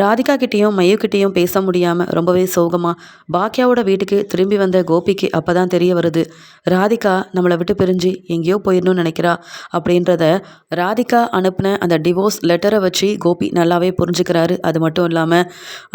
ராதிகா கிட்டேயும் மையுக்கிட்டேயும் பேச முடியாமல் ரொம்பவே சோகமாக பாக்கியாவோட வீட்டுக்கு திரும்பி வந்த கோபிக்கு அப்போ தான் தெரிய வருது. ராதிகா நம்மளை விட்டு பிரிஞ்சு எங்கேயோ போயிடணும்னு நினைக்கிறா அப்படின்றத ராதிகா அனுப்பின அந்த டிவோர்ஸ் லெட்டரை வச்சு கோபி நல்லாவே புரிஞ்சுக்கிறாரு. அது மட்டும் இல்லாமல்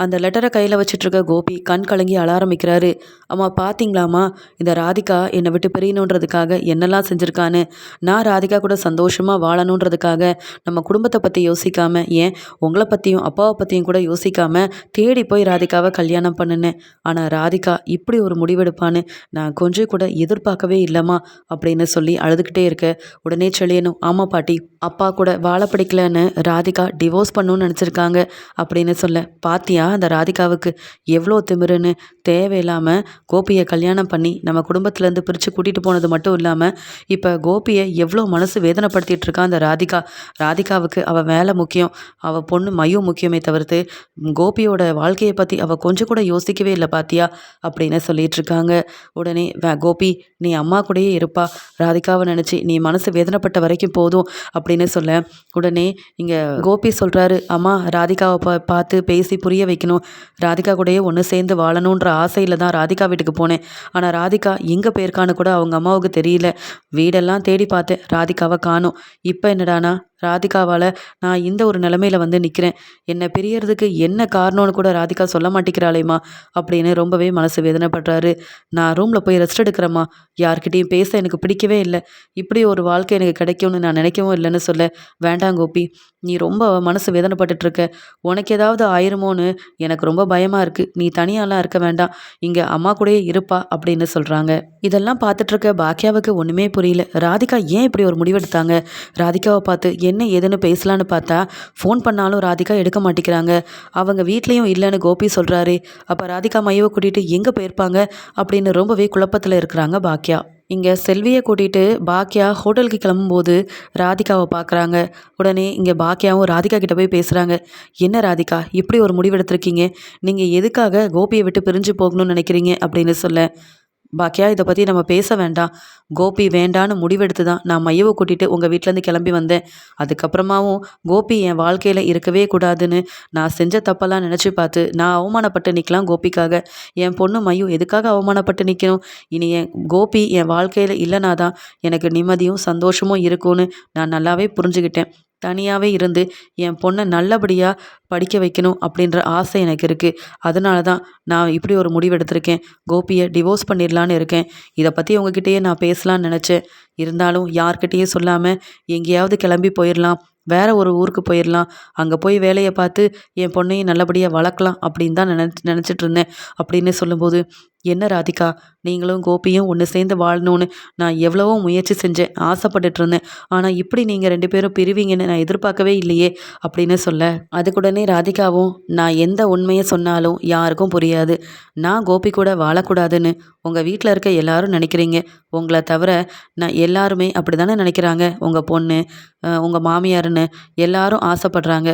அந்த லெட்டரை கையில் வச்சுட்ருக்க கோபி கண் கலங்கி அழ ஆரம்பிக்கிறாரு. அம்மா பார்த்தீங்களாம்மா இந்த ராதிகா என்னை விட்டு பிரியணுன்றதுக்காக என்னெல்லாம் செஞ்சுருக்கான்னு? நான் ராதிகா கூட சந்தோஷமாக வாழணுன்றதுக்காக நம்ம குடும்பத்தை பற்றி யோசிக்காமல் ஏன் உங்களை பற்றியும் அப்பாவை பற்றியும் கூட யோசிக்காம தேடி போய் ராதிகாவை கல்யாணம் பண்ணினேன். ஆனால் ராதிகா இப்படி ஒரு முடிவெடுப்பான்னு நான் கொஞ்சம் கூட எதிர்பார்க்கவே இல்லைம்மா அப்படின்னு சொல்லி அழுதுகிட்டே இருக்க. உடனே செழியனும் ஆமாம் பாட்டி அப்பா கூட வாழ பிடிக்கலன்னு ராதிகா டிவோர்ஸ் பண்ணணும்னு நினச்சிருக்காங்க அப்படின்னு சொல்ல. பாத்தியா அந்த ராதிகாவுக்கு எவ்வளோ திமிருன்னு தேவையில்லாமல் கோபியை கல்யாணம் பண்ணி நம்ம குடும்பத்துலேருந்து பிரித்து கூட்டிகிட்டு போனது மட்டும் இல்லாமல் இப்போ கோபியை எவ்வளோ மனசு வேதனைப்படுத்திட்டு இருக்கா அந்த ராதிகா. ராதிகாவுக்கு அவள் வேலை முக்கியம் அவள் பொண்ணு மையம் முக்கியமே தவிர்த்து பார்த்து கோபியோட வாழ்க்கையை பற்றி அவள் கொஞ்சம் கூட யோசிக்கவே இல்லை பாத்தியா? அப்படின்னு சொல்லிட்டு இருக்காங்க உடனே வே கோபி நீ அம்மா கூடயே இருப்பா. ராதிகாவை நினச்சி நீ மனசு வேதனைப்பட்ட வரைக்கும் போதும் அப்படின்னு சொல்ல உடனே இங்கே கோபி சொல்கிறாரு அம்மா ராதிகாவை பா பார்த்து பேசி புரிய வைக்கணும். ராதிகா கூடயே ஒன்று சேர்ந்து வாழணுன்ற ஆசையில் தான் ராதிகா வீட்டுக்கு போனேன். ஆனால் ராதிகா எங்கே போயிருக்கான்னு கூட அவங்க அம்மாவுக்கு தெரியல. வீடெல்லாம் தேடி பார்த்தேன் ராதிகாவை காணும். இப்போ என்னடானா ராதிகாவால் நான் இந்த ஒரு நிலமையில் வந்து நிற்கிறேன் என்னை பிரியறதுக்கு என்ன காரணம்னு கூட ராதிகா சொல்ல மாட்டேங்கிறாளேம்மா அப்படின்னு ரொம்பவே மனசு வேதனைப்படுறாரு. நான் ரூமில் போய் ரெஸ்ட் எடுக்கிறேம்மா. யார்கிட்டையும் பேச எனக்கு பிடிக்கவே இல்லை. இப்படி ஒரு வாழ்க்கை எனக்கு கிடைக்கும்னு நான் நினைக்கவும் இல்லைன்னு சொல்ல வேண்டாம் கோபி நீ ரொம்ப மனசு வேதனைப்பட்டுட்ருக்க. உனக்கு ஏதாவது ஆயிருமோன்னு எனக்கு ரொம்ப பயமாக இருக்குது நீ தனியாலாம் இருக்க வேண்டாம். இங்கே அம்மா கூடயே இருப்பா அப்படின்னு சொல்கிறாங்க இதெல்லாம் பார்த்துட்ருக்க பாக்கியாவுக்கு ஒன்றுமே புரியல. ராதிகா ஏன் இப்படி ஒரு முடிவெடுத்தாங்க? ராதிகாவை பார்த்து என்ன ஏதுன்னு பேசலான்னு பார்த்தா ஃபோன் பண்ணாலும் ராதிகா எடுக்க மாட்டேங்கிறாங்க. அவங்க வீட்லேயும் இல்லைன்னு கோபி சொல்கிறாரு அப்போ ராதிகா மையவை கூட்டிகிட்டு எங்கே போயிருப்பாங்க அப்படின்னு ரொம்பவே குழப்பத்தில் இருக்கிறாங்க பாக்கியா இங்கே செல்வியை கூட்டிகிட்டு பாக்கியா ஹோட்டலுக்கு கிளம்பும்போது ராதிகாவை பார்க்குறாங்க உடனே இங்கே பாக்கியாவும் ராதிகா கிட்ட போய் பேசுகிறாங்க என்ன ராதிகா இப்படி ஒரு முடிவெடுத்திருக்கீங்க? நீங்கள் எதுக்காக கோபியை விட்டு பிரிஞ்சு போகணும்னு நினைக்கிறீங்க அப்படின்னு சொல்ல பாக்கியா இதை பற்றி நம்ம பேச வேண்டாம். கோபி வேண்டான்னு முடிவெடுத்து தான் நான் மையவை கூட்டிகிட்டு உங்கள் வீட்டிலேருந்து கிளம்பி வந்தேன். அதுக்கப்புறமாவும் கோபி என் வாழ்க்கையில் இருக்கவே கூடாதுன்னு நான் செஞ்ச தப்பெல்லாம் நினச்சி பார்த்து நான் அவமானப்பட்டு நிற்கலாம் கோபிக்காக. என் பொண்ணு மையம் எதுக்காக அவமானப்பட்டு நிற்கணும் இனி என் கோபி என் வாழ்க்கையில் இல்லைனா தான் எனக்கு நிம்மதியும் சந்தோஷமும் இருக்கும்னு நான் நல்லாவே புரிஞ்சுக்கிட்டேன் தனியாகவே இருந்து என் பொண்ணை நல்லபடியாக படிக்க வைக்கணும் அப்படின்ற ஆசை எனக்கு இருக்குது அதனால தான் நான் இப்படி ஒரு முடிவு எடுத்திருக்கேன். கோபியை டிவோர்ஸ் பண்ணிடலான்னு இருக்கேன். இதை பற்றி உங்ககிட்டயே நான் பேசலான்னு நினச்சேன். இருந்தாலும் யார்கிட்டேயும் சொல்லாமல் எங்கேயாவது கிளம்பி போயிடலாம். வேற ஒரு ஊருக்கு போயிடலாம். அங்கே போய் வேலையை பார்த்து என் பொண்ணையும் நல்லபடியாக வளர்க்கலாம் அப்படின்னு தான் நினச்சி நினச்சிட்டு இருந்தேன். அப்படின்னு சொல்லும்போது என்ன ராதிகா? நீங்களும் கோபியும் ஒன்று சேர்ந்து வாழணும்னு நான் எவ்வளவோ முயற்சி செஞ்சேன் ஆசைப்பட்டுட்டு இருந்தேன். ஆனால் இப்படி நீங்கள் ரெண்டு பேரும் பிரிவீங்கன்னு நான் எதிர்பார்க்கவே இல்லையே அப்படின்னு சொல்ல. அதுக்குடனே ராதிகாவும் நான் எந்த உண்மையை சொன்னாலும் யாருக்கும் புரியாது. நான் கோபி கூட வாழக்கூடாதுன்னு உங்கள் வீட்டில் இருக்க எல்லாரும் நினைக்கிறீங்க. உங்களை தவிர நான் எல்லாருமே அப்படி தானே நினைக்கிறாங்க. உங்கள் பொண்ணு உங்கள் மாமியாருன்னு எல்லாரும் ஆசைப்படுறாங்க.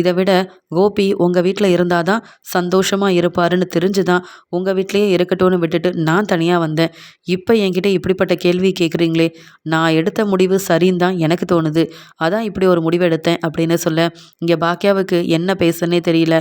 இதை விட கோபி உங்கள் வீட்டில் இருந்தால் தான் சந்தோஷமாக இருப்பாருன்னு தெரிஞ்சு தான் உங்கள் வீட்லேயே இருக்கட்டும்னு விட்டுட்டு நான் தனியாக வந்தேன். இப்போ என்கிட்ட இப்படிப்பட்ட கேள்வி கேட்குறீங்களே நான் எடுத்த முடிவு சரின்னு தான் எனக்கு தோணுது. அதான் இப்படி ஒரு முடிவு எடுத்தேன் அப்படின்னு சொல்ல இங்கே பாக்கியாவுக்கு என்ன பேசுன்னே தெரியல.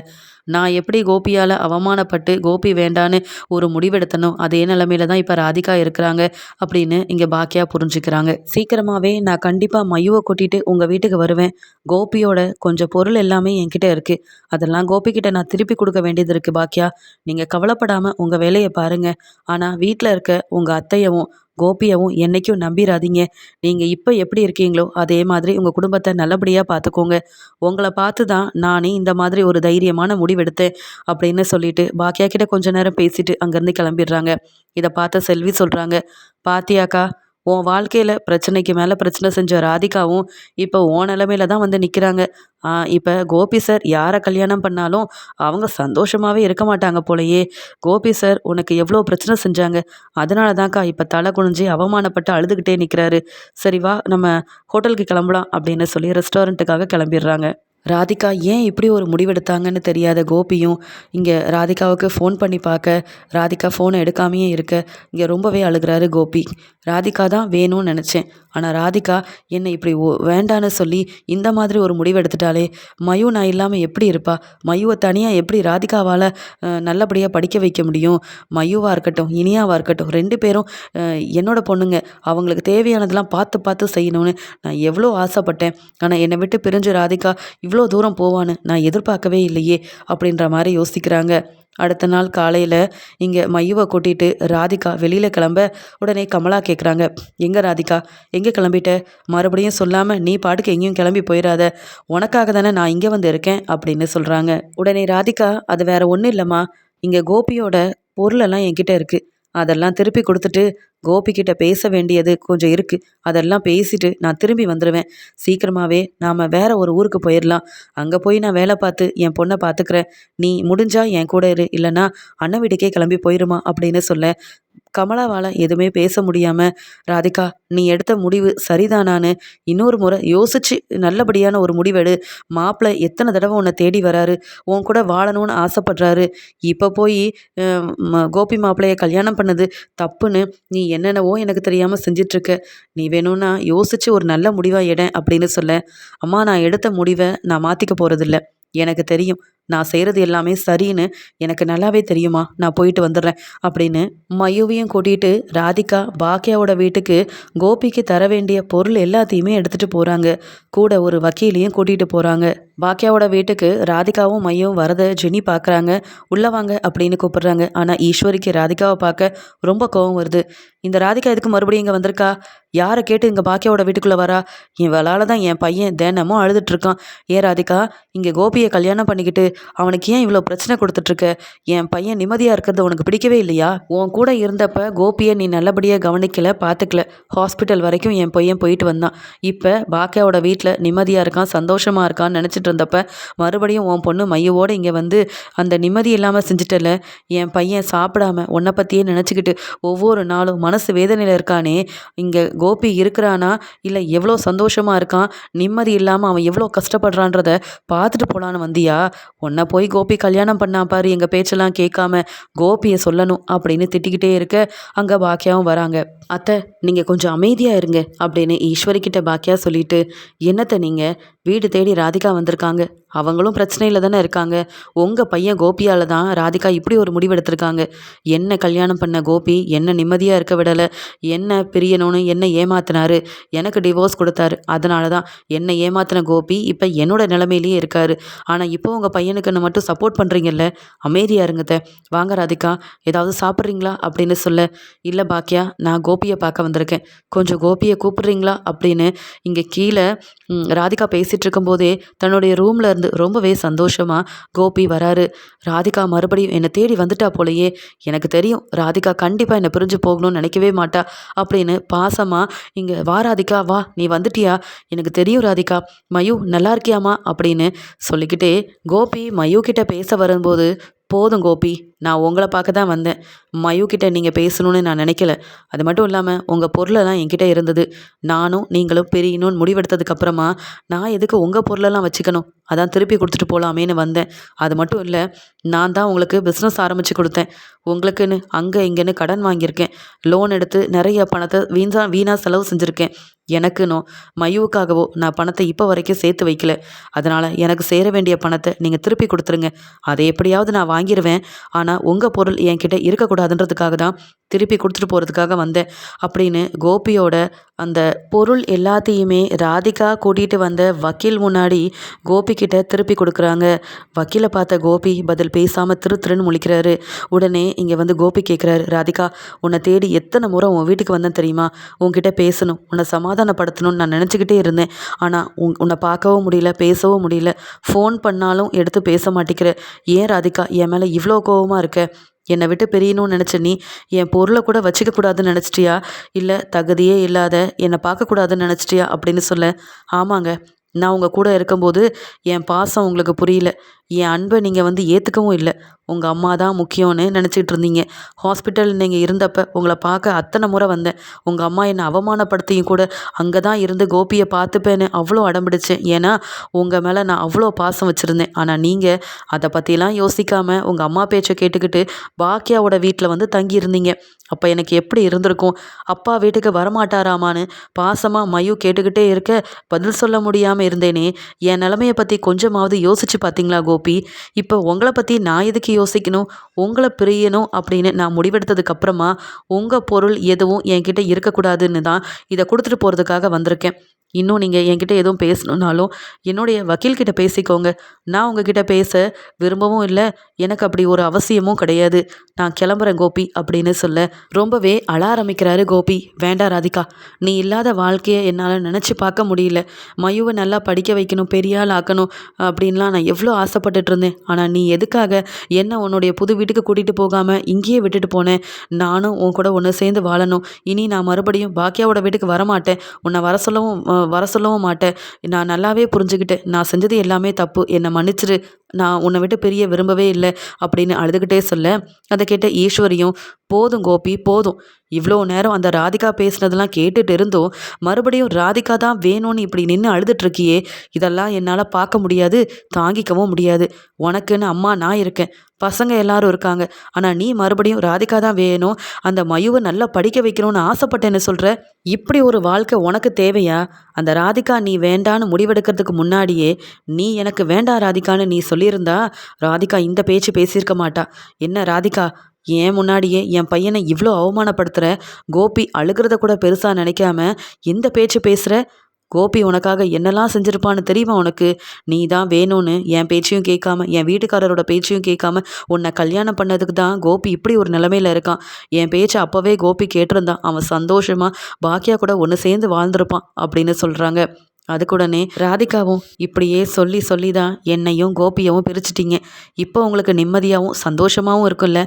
நான் எப்படி கோபியால் அவமானப்பட்டு கோபி வேண்டான்னு ஒரு முடிவெடுத்தனோ அதே நிலமையில தான் இப்போ ராதிகா இருக்கிறாங்க அப்படின்னு இங்கே பாக்கியா புரிஞ்சுக்கிறாங்க. சீக்கிரமாகவே நான் கண்டிப்பாக மையுவை கூட்டிகிட்டு உங்கள் வீட்டுக்கு வருவேன். கோபியோட கொஞ்சம் பொருள் எல்லாமே என்கிட்ட இருக்குது அதெல்லாம் கோபிக்கிட்ட நான் திருப்பி கொடுக்க வேண்டியது இருக்குது பாக்கியா. நீங்கள் கவலைப்படாமல் உங்கள் வேலையை பாருங்கள் ஆனால் வீட்டில் இருக்க உங்கள் அத்தையவும் கோபியாவும் என்றைக்கும் நம்பிடாதீங்க நீங்கள் இப்போ எப்படி இருக்கீங்களோ அதே மாதிரி உங்கள் குடும்பத்தை நல்லபடியாக பார்த்துக்கோங்க உங்களை பார்த்து தான் நானே இந்த மாதிரி ஒரு தைரியமான முடிவெடுத்தேன் அப்படின்னு சொல்லிட்டு பாக்கியா கிட்ட கொஞ்ச நேரம் பேசிட்டு அங்கேருந்து கிளம்பிடுறாங்க. இதை பார்த்த செல்வி சொல்கிறாங்க பாத்தியாக்கா உன் வாழ்க்கையில் பிரச்சனைக்கு மேலே பிரச்சனை செஞ்ச ராதிகாவும் இப்போ ஓ நிலமையில தான் வந்து நிற்கிறாங்க இப்போ கோபி சார் யாரை கல்யாணம் பண்ணாலும் அவங்க சந்தோஷமாகவே இருக்க மாட்டாங்க போலையே. கோபி சார் உனக்கு எவ்வளோ பிரச்சனை செஞ்சாங்க. அதனால தான்க்கா இப்போ தலை குனிஞ்சு அவமானப்பட்டு அழுதுகிட்டே நிற்கிறாரு சரி வா நம்ம ஹோட்டலுக்கு கிளம்பலாம் அப்படின்னு சொல்லி ரெஸ்டாரண்ட்டுக்காக கிளம்பிடுறாங்க. ராதிகா ஏன் இப்படி ஒரு முடிவெடுத்தாங்கன்னு தெரியாத கோபியும் இங்கே ராதிகாவுக்கு ஃபோன் பண்ணி பார்க்க ராதிகா ஃபோனை எடுக்காமையே இருக்க இங்கே ரொம்பவே அழுகிறாரு கோபி. ராதிகா தான் வேணும்னு நினச்சேன். ஆனால் ராதிகா என்னை இப்படி ஓ வேண்டான்னு சொல்லி இந்த மாதிரி ஒரு முடிவு எடுத்துட்டாலே மயு நான் இல்லாமல் எப்படி இருப்பா? மயுவை தனியாக எப்படி ராதிகாவால் நல்லபடியாக படிக்க வைக்க முடியும்? மயுவாக இருக்கட்டும் இனியாவாக இருக்கட்டும் ரெண்டு பேரும் என்னோட பொண்ணுங்க. அவங்களுக்கு தேவையானதெல்லாம் பார்த்து பார்த்து செய்யணும்னு நான் எவ்வளோ ஆசைப்பட்டேன். ஆனால் என்னை விட்டு பிரிஞ்சு ராதிகா இவ்வளோ தூரம் போவான்னு நான் எதிர்பார்க்கவே இல்லையே அப்படின்ற மாதிரி யோசிக்கிறாங்க. அடுத்த நாள் காலையில் இங்கே மையுவை கூட்டிகிட்டு ராதிகா வெளியில் கிளம்ப உடனே கமலா கேட்குறாங்க எங்கே ராதிகா? எங்கே கிளம்பிட்ட? மறுபடியும் சொல்லாமல் நீ பாட்டுக்கு எங்கேயும் கிளம்பி போயிடாத உனக்காக தானே நான் இங்கே வந்து இருக்கேன் அப்படின்னு சொல்கிறாங்க உடனே ராதிகா அது வேற ஒன்றும் இல்லைம்மா. இங்கே கோபியோட பொருளெல்லாம் என்கிட்ட இருக்குது அதெல்லாம் திருப்பி கொடுத்துட்டு கோபிக்கிட்ட பேச வேண்டியது கொஞ்சம் இருக்குது அதெல்லாம் பேசிட்டு நான் திரும்பி வந்துடுவேன் சீக்கிரமாகவே நாம் வேற ஒரு ஊருக்கு போயிடலாம் அங்கே போய் நான் வேலை பார்த்து என் பொண்ணை பார்த்துக்கிறேன். நீ முடிஞ்சா என் கூட இரு. இல்லைன்னா அண்ணன் வீட்டுக்கே கிளம்பி போயிருமா அப்படின்னு சொல்ல கமலாவால் எதுவுமே பேச முடியாமல் ராதிகா நீ எடுத்த முடிவு சரிதானான்னு இன்னொரு முறை யோசிச்சு நல்லபடியான ஒரு முடிவெடு. மாப்பிள்ளை எத்தனை தடவை உன்னை தேடி வராரு? உன் கூட வாழணும்னு ஆசைப்படுறாரு. இப்போ போய் கோபி மாப்பிள்ளைய கல்யாணம் பண்ணது தப்புன்னு நீ என்னென்னவோ எனக்கு தெரியாமல் செஞ்சிட்ருக்க. நீ வேணும்னா யோசிச்சு ஒரு நல்ல முடிவாக எட அப்படின்னு சொல்ல அம்மா நான் எடுத்த முடிவை நான் மாற்றிக்க போகிறதில்ல எனக்கு தெரியும் நான் செய்கிறது எல்லாமே சரின்னு எனக்கு நல்லாவே தெரியுமா? நான் போயிட்டு வந்துடுறேன் அப்படின்னு மயுவையும் கூட்டிகிட்டு ராதிகா பாக்கியாவோட வீட்டுக்கு கோபிக்கு தர வேண்டிய பொருள் எல்லாத்தையுமே எடுத்துகிட்டு போகிறாங்க கூட ஒரு வக்கீலையும் கூட்டிகிட்டு போகிறாங்க பாக்கியாவோட வீட்டுக்கு ராதிகாவும் மையும் வரத ஜெனி பார்க்குறாங்க உள்ளே வாங்க அப்படின்னு கூப்பிடுறாங்க. ஆனால் ஈஸ்வரிக்கு ராதிகாவை பார்க்க ரொம்ப கோவம் வருது. இந்த ராதிகா எதுக்கு மறுபடியும் இங்கே வந்திருக்கா? யாரை கேட்டு இங்கே பாக்கியாவோட வீட்டுக்குள்ளே வரா? இவளால் தான் என் பையன் தினமும் அழுதுட்டுருக்கான் ஏ ராதிகா இங்கே கோபியை கல்யாணம் பண்ணிக்கிட்டு அவனுக்கு ஏன் இவ்வளோ பிரச்சனை கொடுத்துட்ருக்க? என் பையன் நிம்மதியாக இருக்கிறது உனக்கு பிடிக்கவே இல்லையா? உன் கூட இருந்தப்ப கோபியை நீ நல்லபடியாக கவனிக்கல பார்த்துக்கல ஹாஸ்பிட்டல் வரைக்கும் என் பையன் போயிட்டு வந்தான். இப்போ பாக்கியாவோட வீட்டில் நிம்மதியாக இருக்கான் சந்தோஷமாக இருக்கான்னு நினச்சிட்டு இருந்தப்ப மறுபடியும் உன் பொண்ணு மையவோடு இங்கே வந்து அந்த நிம்மதி இல்லாமல் செஞ்சுட்டல? என் பையன் சாப்பிடாம உன்னை பற்றியே நினச்சிக்கிட்டு ஒவ்வொரு நாளும் மனசு வேதனையில் இருக்கானே? இங்கே கோபி இருக்கிறானா? இல்லை எவ்வளோ சந்தோஷமாக இருக்கான்? நிம்மதி இல்லாமல் அவன் எவ்வளோ கஷ்டப்படுறான்றத பார்த்துட்டு போகலான்னு வந்தியா? உன்னை போய் கோபி கல்யாணம் பண்ணா பாரு எங்கள் பேச்செல்லாம் கேட்காம கோபியை சொல்லணும் அப்படின்னு திட்டிக்கிட்டே இருக்க. அங்கே பாக்கியாவும் வராங்க. அத்தை நீங்கள் கொஞ்சம் அமைதியாக இருங்க அப்படின்னு ஈஸ்வரி கிட்ட பாக்கியா சொல்லிட்டு என்னத்தை நீங்கள் வீடு தேடி ராதிகா வந்திருக்காங்க. அவங்களும் பிரச்சனையில் தானே இருக்காங்க. உங்கள் பையன் கோபியால் தான் ராதிகா இப்படி ஒரு முடிவெடுத்திருக்காங்க என்ன கல்யாணம் பண்ண கோபி? என்ன நிம்மதியாக இருக்க விடலை? என்ன பிரியணும்னு என்ன ஏமாத்தினாரு? எனக்கு டிவோர்ஸ் கொடுத்தாரு. அதனால தான் என்னை ஏமாத்தின கோபி இப்போ என்னோட நிலைமையிலேயே இருக்காரு. ஆனால் இப்போ உங்கள் பையனுக்குன்னு மட்டும் சப்போர்ட் பண்ணுறீங்கல்ல அமைதியாக இருங்கத்த வாங்க ராதிகா ஏதாவது சாப்பிட்றீங்களா? அப்படின்னு சொல்ல இல்லை பாக்கியா நான் கோபியை பார்க்க வந்திருக்கேன். கொஞ்சம் கோபியை கூப்பிட்றீங்களா? அப்படின்னு இங்கே கீழே ராதிகா பேசிகிட்டு இருக்கும்போதே தன்னுடைய ரூமில் இருந்து ரொம்பவே சந்தோஷமாக கோபி வராரு. ராதிகா மறுபடியும் என்னை தேடி வந்துட்டா போலையே. எனக்கு தெரியும் ராதிகா கண்டிப்பாக என்னை பிரிஞ்சு போகணும்னு நினைக்கவே மாட்டா. அப்படின்னு பாசமாக இங்கே வா ராதிகா வா நீ வந்துட்டியா? எனக்கு தெரியும் ராதிகா. மயு நல்லா இருக்கியாமா அப்படின்னு சொல்லிக்கிட்டே கோபி மயு கிட்ட பேச வரும்போது போதும் கோபி. நான் உங்களை பார்க்க தான் வந்தேன். மயு கிட்ட நீங்கள் பேசணும்னு நான் நினைக்கல. அது மட்டும் இல்லாமல் உங்கள் பொருளெல்லாம் என்கிட்ட இருந்தது. நானும் நீங்களும் பிரியணும்னு முடிவெடுத்ததுக்கப்புறமா நான் எதுக்கு உங்கள் பொருளெல்லாம் வச்சுக்கணும்? அதான் திருப்பி கொடுத்துட்டு போகலாமேன்னு வந்தேன். அது மட்டும் இல்லை நான் தான் உங்களுக்கு பிஸ்னஸ் ஆரம்பித்து கொடுத்தேன். உங்களுக்குன்னு அங்கே இங்கேன்னு கடன் வாங்கியிருக்கேன். லோன் எடுத்து நிறைய பணத்தை வீணா வீணாக செலவு செஞ்சுருக்கேன். எனக்குன்னோ மயுவுக்காகவோ நான் பணத்தை இப்போ வரைக்கும் சேர்த்து வைக்கல. அதனால் எனக்கு சேர வேண்டிய பணத்தை நீங்கள் திருப்பி கொடுத்துருங்க. அதை எப்படியாவது நான் வாங்கிடுவேன் ஆனால் உங்கள் பொருள் என்கிட்ட இருக்கக்கூடாதுன்றதுக்காக தான் திருப்பி கொடுத்துட்டு போகிறதுக்காக வந்தேன். அப்படின்னு கோபியோட அந்த பொருள் எல்லாத்தையுமே ராதிகா கூட்டிகிட்டு வந்த வக்கீல் முன்னாடி கோபி கிட்ட திருப்பி கொடுக்குறாங்க. வக்கீலை பார்த்த கோபி பதில் பேசாமல் திரு திருன்னு முழிக்கிறாரு. உடனே இங்கே வந்து கோபி கேட்குறாரு ராதிகா உன்னை தேடி எத்தனை முறை உன் வீட்டுக்கு வந்தேன் தெரியுமா? உன்கிட்ட பேசணும் உன்னை சமாதானப்படுத்தணும்னு நான் நினச்சிக்கிட்டே இருந்தேன். ஆனால் உன் உன்னை பார்க்கவும் முடியல பேசவும் முடியல. ஃபோன் பண்ணாலும் எடுத்து பேச மாட்டேங்கிற. ஏன் ராதிகா என் மேலே இவ்வளோ கோவமாக இருக்க? என்னை விட்டு பிரியணும்னு நினச்ச நீ என் பொருளை கூட வச்சுக்கக்கூடாதுன்னு நினச்சிட்டியா? இல்லை தகுதியே இல்லாத என்னை பார்க்கக்கூடாதுன்னு நினச்சிட்டியா? அப்படின்னு சொல்ல ஆமாங்க. நான் உங்கள் கூட இருக்கும்போது என் பாசம் உங்களுக்கு புரியல. என் அன்பை நீங்கள் வந்து ஏற்றுக்கவும் இல்லை. உங்கள் அம்மா தான் முக்கியம்னு நினச்சிட்டு இருந்தீங்க. ஹாஸ்பிட்டல் நீங்கள் இருந்தப்போ உங்களை பார்க்க அத்தனை முறை வந்தேன். உங்கள் அம்மா என்னை அவமானப்படுத்தியும் கூட அங்கே தான் இருந்து கோபியை பார்த்துப்பேன்னு அவ்வளோ அடம்பிடிச்சேன். ஏன்னா உங்கள் மேலே நான் அவ்வளோ பாசம் வச்சுருந்தேன். ஆனால் நீங்கள் அதை பற்றிலாம் யோசிக்காமல் உங்கள் அம்மா பேச்சை கேட்டுக்கிட்டு பாக்கியாவோட வீட்டில் வந்து தங்கியிருந்தீங்க. அப்போ எனக்கு எப்படி இருந்திருக்கும்? அப்பா வீட்டுக்கு வரமாட்டாராமான்னு பாசமாக மயு கேட்டுக்கிட்டே இருக்க பதில் சொல்ல முடியாமல் இருந்தேனே. என் நிலமையை பற்றி கொஞ்சமாவது யோசிச்சு பார்த்தீங்களா கோபி? கோபி இப்போ உங்களை பற்றி நான் எதுக்கு யோசிக்கணும்? உங்களை பிரியணும் அப்படின்னு நான் முடிவெடுத்ததுக்கப்புறமா உங்கள் பொருள் எதுவும் என்கிட்ட இருக்கக்கூடாதுன்னு தான் இதை கொடுத்துட்டு போகிறதுக்காக வந்திருக்கேன். இன்னும் நீங்கள் என்கிட்ட எதுவும் பேசணுன்னாலும் என்னுடைய வக்கீல்கிட்ட பேசிக்கோங்க. நான் உங்ககிட்ட பேச விரும்பவும் இல்லை. எனக்கு அப்படி ஒரு அவசியமும் கிடையாது. நான் கிளம்புறேன் கோபி அப்படின்னு சொல்ல ரொம்பவே அழ ஆரம்பிக்கிறாரு கோபி. வேண்டாம் ராதிகா நீ இல்லாத வாழ்க்கையை என்னால் நினச்சி பார்க்க முடியல. மயுவை நல்லா படிக்க வைக்கணும் பெரிய ஆள் ஆக்கணும் அப்படின்லாம் நான் எவ்வளோ கவலைப்பட்டுட்டு இருந்தேன் ஆனால் நீ எதுக்காக என்ன உன்னுடைய புது வீட்டுக்கு கூட்டிகிட்டு போகாமல் இங்கேயே விட்டுட்டு போனேன் நானும் உன் கூட ஒன்று சேர்ந்து வாழணும். இனி நான் மறுபடியும் பாக்கியாவோட வீட்டுக்கு வரமாட்டேன். உன்னை வர சொல்லவும் வர சொல்லவும் மாட்டேன். நான் நல்லாவே புரிஞ்சுக்கிட்டேன். நான் செஞ்சது எல்லாமே தப்பு. என்னை மன்னிச்சிரு. நான் உன்னை விட்டு பெரிய விரும்பவே இல்லை அப்படின்னு அழுதுகிட்டே சொல்ல அதை கேட்ட ஈஸ்வரியும் போதும் கோபி போதும். இவ்வளோ நேரம் அந்த ராதிகா பேசுனதெல்லாம் கேட்டுட்டு இருந்தோம். மறுபடியும் ராதிகா தான் வேணும்னு இப்படி நின்று அழுதுட்ருக்கியே. இதெல்லாம் என்னால் பார்க்க முடியாது தாங்கிக்கவும் முடியாது. உனக்குன்னு அம்மா நான் இருக்கேன். பசங்க எல்லாரும் இருக்காங்க. ஆனால் நீ மறுபடியும் ராதிகா தான் வேணும். அந்த மயுவை நல்லா படிக்க வைக்கணும்னு ஆசைப்பட்டேன்னு சொல்கிற இப்படி ஒரு வாழ்க்கை உனக்கு தேவையா? அந்த ராதிகா நீ வேண்டான்னு முடிவெடுக்கிறதுக்கு முன்னாடியே நீ எனக்கு வேண்டாம் ராதிகான்னு நீ சொல்லியிருந்தா ராதிகா இந்த பேச்சு பேசியிருக்க மாட்டா. என்ன ராதிகா ஏன் முன்னாடியே என் பையனை இவ்வளோ அவமானப்படுத்துகிற கோபி அழுகிறத கூட பெருசாக நினைக்காம எந்த பேச்சு பேசுகிற கோபி உனக்காக என்னெல்லாம் செஞ்சுருப்பான்னு தெரியுமா உனக்கு? நீ தான் வேணும்னு என் பேச்சையும் கேட்காம என் வீட்டுக்காரரோட பேச்சையும் கேட்காம உன்னை கல்யாணம் பண்ணதுக்கு தான் கோபி இப்படி ஒரு நிலமையில இருக்கான். என் பேச்சை அப்போவே கோபி கேட்டிருந்தான். அவன் சந்தோஷமாக பாக்கியா கூட ஒன்று சேர்ந்து வாழ்ந்திருப்பான் அப்படின்னு சொல்கிறாங்க அதுக்குடனே ராதிகாவும் இப்படியே சொல்லி சொல்லி தான் என்னையும் கோபியவும் பிரிச்சிட்டிங்க. இப்போ உங்களுக்கு நிம்மதியாகவும் சந்தோஷமாகவும் இருக்கும்ல.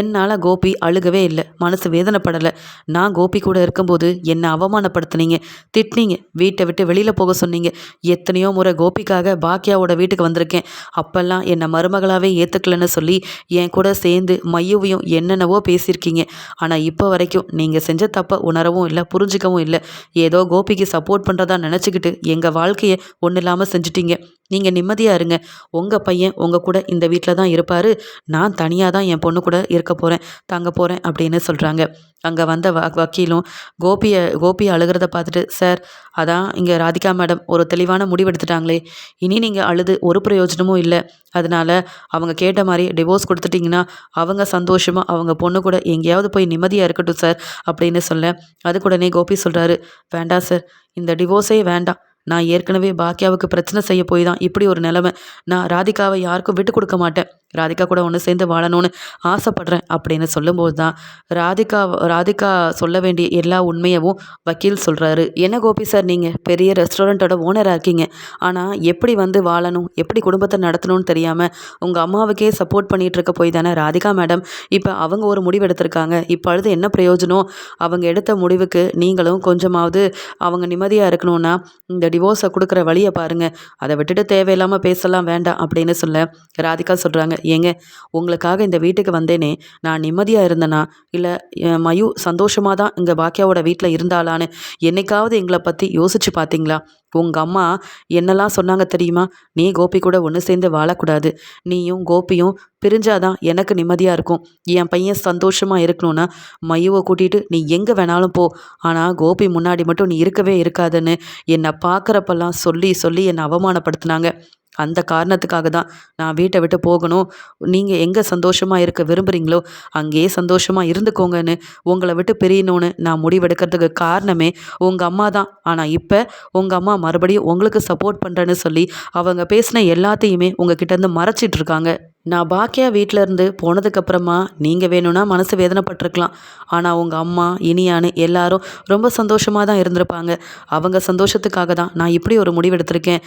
என்னால் கோபி அழுகவே இல்லை மனசு வேதனைப்படலை. நான் கோபி கூட இருக்கும்போது என்னை அவமானப்படுத்துனீங்க? திட்டினீங்க வீட்டை விட்டு வெளியில் போக சொன்னீங்க. எத்தனையோ முறை கோபிக்காக பாக்கியாவோட வீட்டுக்கு வந்திருக்கேன். அப்பெல்லாம் என்னை மருமகளாகவே ஏற்றுக்கலன்னு சொல்லி என் கூட சேர்ந்து மையவையும் என்னென்னவோ பேசியிருக்கீங்க. ஆனால் இப்போ வரைக்கும் நீங்கள் செஞ்ச தப்பை உணரவும் இல்லை புரிஞ்சிக்கவும் இல்லை. ஏதோ கோபிக்கு சப்போர்ட் பண்ணுறதா நினச்சிக்கிட்டு எங்கள் வாழ்க்கையை ஒன்றும் இல்லாமல் செஞ்சிட்டீங்க. நீங்கள் நிம்மதியாக இருங்க. உங்கள் பையன் உங்கள் கூட இந்த வீட்டில் தான் இருப்பார். நான் தனியாக தான் என் பொண்ணு கூட இருக்க போகிறேன் தங்க போகிறேன் அப்படின்னு சொல்கிறாங்க அங்கே வந்த வ வக்கீலும் கோபியை கோபியை அழுகிறத பார்த்துட்டு சார் அதான் இங்கே ராதிகா மேடம் ஒரு தெளிவான முடிவு எடுத்துட்டாங்களே. இனி நீங்கள் அழுது ஒரு பிரயோஜனமும் இல்லை. அதனால் அவங்க கேட்ட மாதிரி டிவோர்ஸ் கொடுத்துட்டிங்கன்னா அவங்க சந்தோஷமாக அவங்க பொண்ணு கூட எங்கேயாவது போய் நிம்மதியாக இருக்கட்டும் சார் அப்படின்னு சொல்ல அதுக்குடனே கோபி சொல்கிறாரு வேண்டாம் சார். இந்த டிவோர்ஸே வேண்டாம். நான் ஏற்கனவே பாக்கியாவுக்கு பிரச்சனை செய்ய போய் தான் இப்படி ஒரு நிலைமை. நான் ராதிகாவை யாருக்கும் விட்டு கொடுக்க மாட்டேன். ராதிகா கூட ஒன்று சேர்ந்து வாழணும்னு ஆசைப்படுறேன் அப்படின்னு சொல்லும்போது தான் ராதிகா ராதிகா சொல்ல வேண்டிய எல்லா உண்மையவும் வக்கீல் சொல்கிறாரு என்ன கோபி சார் நீங்கள் பெரிய ரெஸ்டாரண்ட்டோட ஓனராக இருக்கீங்க. ஆனால் எப்படி வந்து வாழணும்? எப்படி குடும்பத்தை நடத்தணும்னு தெரியாமல் உங்கள் அம்மாவுக்கே சப்போர்ட் பண்ணிகிட்டு இருக்க போய் தானே ராதிகா மேடம்? இப்போ அவங்க ஒரு முடிவு எடுத்திருக்காங்க. இப்போ அழுது என்ன பிரயோஜனம்? அவங்க எடுத்த முடிவுக்கு நீங்களும் கொஞ்சமாவது அவங்க நிம்மதியாக இருக்கணும்னா இந்த டிவோர்ஸை கொடுக்குற வழியை பாருங்கள் அதை விட்டுட்டு தேவையில்லாமல் பேசலாம் வேண்டாம் அப்படின்னு சொல்ல ராதிகா சொல்கிறாங்க ஏங்க உங்களுக்காக இந்த வீட்டுக்கு வந்தேனே. நான் நிம்மதியாக இருந்தேனா? இல்லை மயு சந்தோஷமாக தான் இங்கே பாக்கியாவோட வீட்டில் இருந்தாலான்னு என்னைக்காவது எங்களை பற்றி யோசிச்சு பார்த்தீங்களா உங்கள் அம்மா என்னெல்லாம் சொன்னாங்க தெரியுமா? நீ கோபி கூட ஒன்று சேர்ந்து வாழக்கூடாது. நீயும் கோபியும் பிரிஞ்சாதான் எனக்கு நிம்மதியாக இருக்கும். என் பையன் சந்தோஷமாக இருக்கணும்னா மையுவை கூட்டிகிட்டு நீ எங்கே வேணாலும் போ. ஆனால் கோபி முன்னாடி மட்டும் நீ இருக்கவே இருக்காதுன்னு என்னை பார்க்குறப்பெல்லாம் சொல்லி சொல்லி என்னை அவமானப்படுத்தினாங்க. அந்த காரணத்துக்காக தான் நான் வீட்டை விட்டு போகணும். நீங்கள் எங்கே சந்தோஷமாக இருக்க விரும்புகிறீங்களோ அங்கேயே சந்தோஷமாக இருந்துக்கோங்கன்னு உங்களை விட்டு பிரியணும்னு நான் முடிவெடுக்கிறதுக்கு காரணமே உங்கள் அம்மா தான். ஆனால் இப்போ உங்கள் அம்மா மறுபடியும் உங்களுக்கு சப்போர்ட் பண்ணுறேன்னு சொல்லி அவங்க பேசின எல்லாத்தையுமே உங்கள் கிட்டேருந்து மறைச்சிட்ருக்காங்க. நான் பாக்கியா வீட்டில் இருந்து போனதுக்கப்புறமா நீங்கள் வேணும்னா மனசு வேதனைப்பட்டிருக்கலாம். ஆனால் உங்கள் அம்மா இனியான்னு எல்லாரும் ரொம்ப சந்தோஷமாக தான் இருந்திருப்பாங்க. அவங்க சந்தோஷத்துக்காக தான் நான் இப்படி ஒரு முடிவு எடுத்திருக்கேன்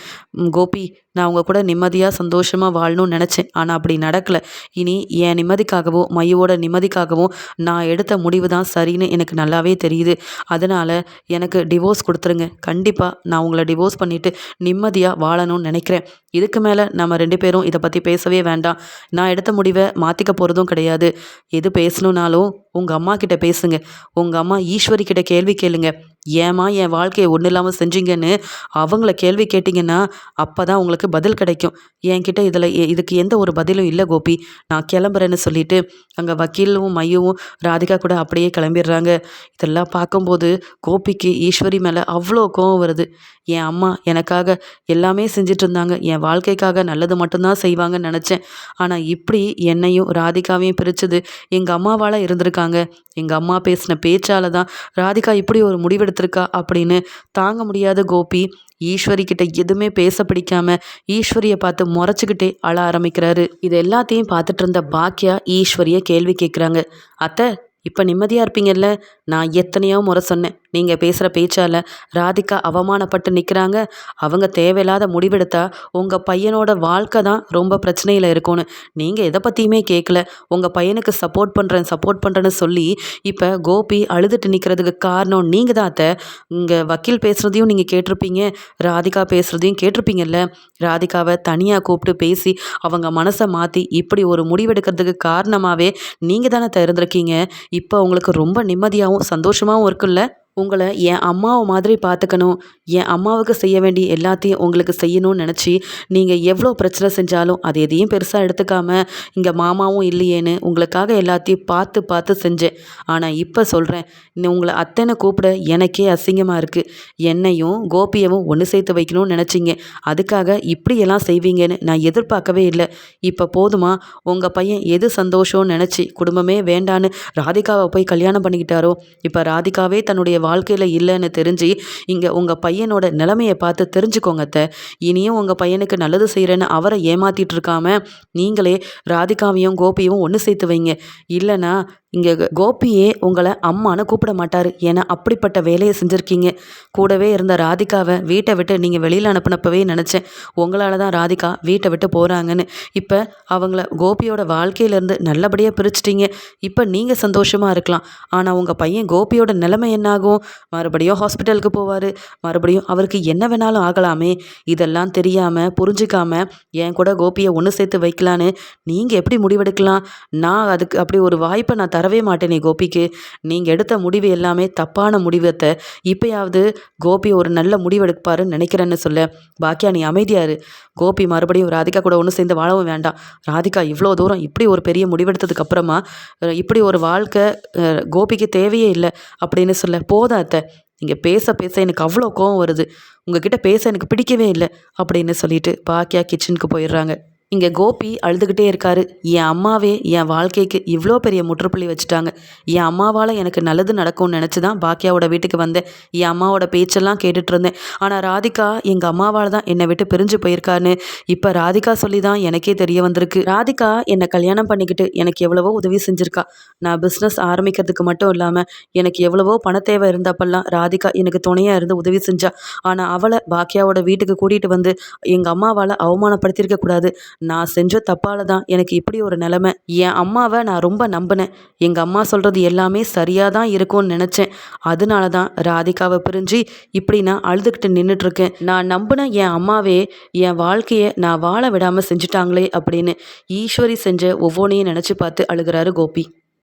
கோபி நான் உங்கள் கூட நிம்மதியாக சந்தோஷமாக வாழணும்னு நினச்சேன். ஆனால் அப்படி நடக்கலை. இனி என் நிம்மதிக்காகவும் மையோட நிம்மதிக்காகவும் நான் எடுத்த முடிவு தான் சரின்னு எனக்கு நல்லாவே தெரியுது. அதனால் எனக்கு டிவோர்ஸ் கொடுத்துருங்க. கண்டிப்பாக நான் உங்களை டிவோர்ஸ் பண்ணிவிட்டு நிம்மதியாக வாழணும்னு நினைக்கிறேன். இதுக்கு மேலே நம்ம ரெண்டு பேரும் இதை பற்றி பேசவே வேண்டாம். நான் எடுத்த முடிவை மாற்றிக்க போகிறதும் கிடையாது. எது பேசணுன்னாலும் உங்கள் அம்மா கிட்ட பேசுங்க. உங்கள் அம்மா ஈஸ்வரி கிட்ட கேள்வி கேளுங்க. ஏம்மா என் வாழ்க்கையை ஒன்றும் இல்லாமல் செஞ்சீங்கன்னு அவங்கள கேள்வி கேட்டிங்கன்னா அப்போ தான் உங்களுக்கு பதில் கிடைக்கும். என்கிட்ட இதில் இதுக்கு எந்த ஒரு பதிலும் இல்லை கோபி. நான் கிளம்புறேன்னு சொல்லிட்டு அங்கே வக்கீலும் மையவும் ராதிகா கூட அப்படியே கிளம்பிடுறாங்க. இதெல்லாம் பார்க்கும்போது கோபிக்கு ஈஸ்வரி மேலே அவ்வளோ கோவம் வருது. என் அம்மா எனக்காக எல்லாமே செஞ்சிட்டு இருந்தாங்க என் வாழ்க்கைக்காக நல்லது மட்டும்தான் செய்வாங்கன்னு நினச்சேன். ஆனால் இப்படி என்னையும் ராதிகாவையும் பிரித்தது எங்கள் அம்மாவால் இருந்திருக்காங்க. எங்கள் அம்மா பேசின பேச்சால் தான் ராதிகா இப்படி ஒரு முடிவெடுத்திருக்கா அப்படின்னு தாங்க முடியாத கோபி ஈஸ்வரி கிட்ட எதுவுமே பேச பிடிக்காம ஈஸ்வரியை பார்த்து முறைச்சிக்கிட்டே அழ ஆரம்பிக்கிறாரு. இது எல்லாத்தையும் பார்த்துட்டு இருந்த பாக்கியா ஈஸ்வரியை கேள்வி கேட்குறாங்க அத்தை இப்போ நிம்மதியாக இருப்பீங்கல்ல? நான் எத்தனையோ முறை சொன்னேன். நீங்கள் பேசுகிற பேச்சால் ராதிகா அவமானப்பட்டு நிற்கிறாங்க அவங்க தேவையில்லாத முடிவெடுத்தா உங்கள் பையனோட வாழ்க்கை தான் ரொம்ப பிரச்சனையில் இருக்கும்னு. நீங்கள் எதை பற்றியுமே கேட்கல உங்கள் பையனுக்கு சப்போர்ட் பண்ணுறேன் சப்போர்ட் பண்ணுறேன்னு சொல்லி இப்போ கோபி அழுதுட்டு நிற்கிறதுக்கு காரணம் நீங்கள் தான் அத்தை. இங்கே வக்கீல் பேசுகிறதையும் நீங்கள் கேட்டிருப்பீங்க. ராதிகா பேசுகிறதையும் கேட்டிருப்பீங்கல்ல. ராதிகாவை தனியாக கூப்பிட்டு பேசி அவங்க மனசை மாற்றி இப்படி ஒரு முடிவெடுக்கிறதுக்கு காரணமாகவே நீங்கள் தானே திறந்திருக்கீங்க இப்போ உங்களுக்கு ரொம்ப நிம்மதியாகவும் சந்தோஷமாகவும் இருக்குல்ல உங்களை என் அம்மாவை மாதிரி பார்த்துக்கணும் என் அம்மாவுக்கு செய்ய வேண்டிய எல்லாத்தையும் உங்களுக்கு செய்யணும்னு நினச்சி நீங்கள் எவ்வளோ பிரச்சனை செஞ்சாலும் அது எதையும் பெருசாக எடுத்துக்காம இங்கே மாமாவும் இல்லையேன்னு உங்களுக்காக எல்லாத்தையும் பார்த்து பார்த்து செஞ்சேன். ஆனால் இப்போ சொல்கிறேன் உங்களை அத்தனை கூப்பிட எனக்கே அசிங்கமாக இருக்குது என்னையும் கோபியவும் ஒன்று சேர்த்து வைக்கணும்னு நினச்சிங்க. அதுக்காக இப்படியெல்லாம் செய்வீங்கன்னு நான் எதிர்பார்க்கவே இல்லை. இப்போ போதுமா? உங்கள் பையன் எது சந்தோஷம்னு நினச்சி குடும்பமே வேண்டான்னு ராதிகாவை போய் கல்யாணம் பண்ணிக்கிட்டாரோ? இப்போ ராதிகாவே தன்னுடைய வாழ்க்கையில் இல்லைன்னு தெரிஞ்சு இங்கே உங்கள் பையனோட நிலைமையை பார்த்து தெரிஞ்சுக்கோங்க அத்தை. இனியும் உங்கள் பையனுக்கு நல்லது செய்கிறேன்னு அவரை ஏமாற்றிட்டு இருக்காம நீங்களே ராதிகாவையும் கோபியும் ஒன்று சேர்த்து வைங்க. இல்லைன்னா இங்கே கோபியே உங்களை அம்மானு கூப்பிட மாட்டார். ஏன்னா அப்படிப்பட்ட வேலையை செஞ்சுருக்கீங்க. கூடவே இருந்த ராதிகாவை வீட்டை விட்டு நீங்கள் வெளியில் அனுப்பினப்பவே நினச்சேன். உங்களால் தான் ராதிகா வீட்டை விட்டு போகிறாங்கன்னு இப்போ அவங்கள கோபியோட வாழ்க்கையிலேருந்து நல்லபடியாக பிரிச்சிட்டிங்க. இப்போ நீங்கள் சந்தோஷமாக இருக்கலாம். ஆனால் உங்கள் பையன் கோபியோட நிலைமை என்னாகும் மறுபடியும் ஹாஸ்பிட்டலுக்கு போவார். மறுபடியும் அவருக்கு என்ன வேணாலும் ஆகலாமே. இதெல்லாம் தெரியாமல் புரிஞ்சிக்காமல் என் கூட கோபியை ஒன்று சேர்த்து வைக்கலான்னு நீங்கள் எப்படி முடிவெடுக்கலாம்? நான் அதுக்கு அப்படி ஒரு வாய்ப்பை நான் தரவே மாட்டேனே கோபிக்கு. நீங்கள் எடுத்த முடிவு எல்லாமே தப்பான முடிவத்தை இப்போயாவது கோபி ஒரு நல்ல முடிவு எடுப்பாருன்னு நினைக்கிறேன்னு சொல்ல. பாக்கியா நீ அமைதியாரு. கோபி மறுபடியும் ராதிகா கூட ஒன்று சேர்ந்து வாழவும் வேண்டாம். ராதிகா இவ்வளோ தூரம் இப்படி ஒரு பெரிய முடிவெடுத்ததுக்கு அப்புறமா இப்படி ஒரு வாழ்க்கை கோபிக்கு தேவையே இல்லை அப்படின்னு சொல்ல. போதும் அத்தை. நீங்கள் பேச பேச எனக்கு அவ்வளோ கோவம் வருது. உங்ககிட்ட பேச எனக்கு பிடிக்கவே இல்லை அப்படின்னு சொல்லிட்டு பாக்கியா கிச்சனுக்கு போயிடுறாங்க. இங்கே கோபி அழுதுகிட்டே இருக்காரு. என் அம்மாவே என் வாழ்க்கைக்கு இவ்வளோ பெரிய முற்றுப்புள்ளி வச்சுட்டாங்க. என் அம்மாவால் எனக்கு நல்லது நடக்கும்னு நினச்சி தான் பாக்கியாவோட வீட்டுக்கு வந்தேன். என் அம்மாவோட பேச்செல்லாம் கேட்டுட்டு இருந்தேன். ஆனால் ராதிகா எங்கள் அம்மாவால் தான் என்னை விட்டு பிரிஞ்சு போயிருக்கான்னு இப்போ ராதிகா சொல்லி தான் எனக்கே தெரிய வந்திருக்கு. ராதிகா என்னை கல்யாணம் பண்ணிக்கிட்டு எனக்கு எவ்வளவோ உதவி செஞ்சுருக்கா. நான் பிஸ்னஸ் ஆரம்பிக்கிறதுக்கு மட்டும் இல்லாமல் எனக்கு எவ்வளவோ பண தேவை இருந்தப்பெல்லாம் ராதிகா எனக்கு துணையாக இருந்து உதவி செஞ்சா. ஆனால் அவளை பாக்கியாவோட வீட்டுக்கு கூட்டிகிட்டு வந்து எங்கள் அம்மாவால் அவமானப்படுத்தியிருக்க கூடாது. நான் செஞ்ச தப்பால தான் எனக்கு இப்படி ஒரு நிலமை. என் அம்மாவை நான் ரொம்ப நம்பினேன். எங்கள் அம்மா சொல்கிறது எல்லாமே சரியாக தான் இருக்கும்னு நினச்சேன். அதனால தான் ராதிகாவை பிரிஞ்சு இப்படி நான் அழுதுகிட்டு நின்றுட்டுருக்கேன் நான் நம்பின என் அம்மாவே என் வாழ்க்கையை நான் வாழ விடாமல் செஞ்சுட்டாங்களே அப்படின்னு ஈஸ்வரி செஞ்ச ஒவ்வொன்றையும் நினச்சி பார்த்து அழுகிறாரு கோபி.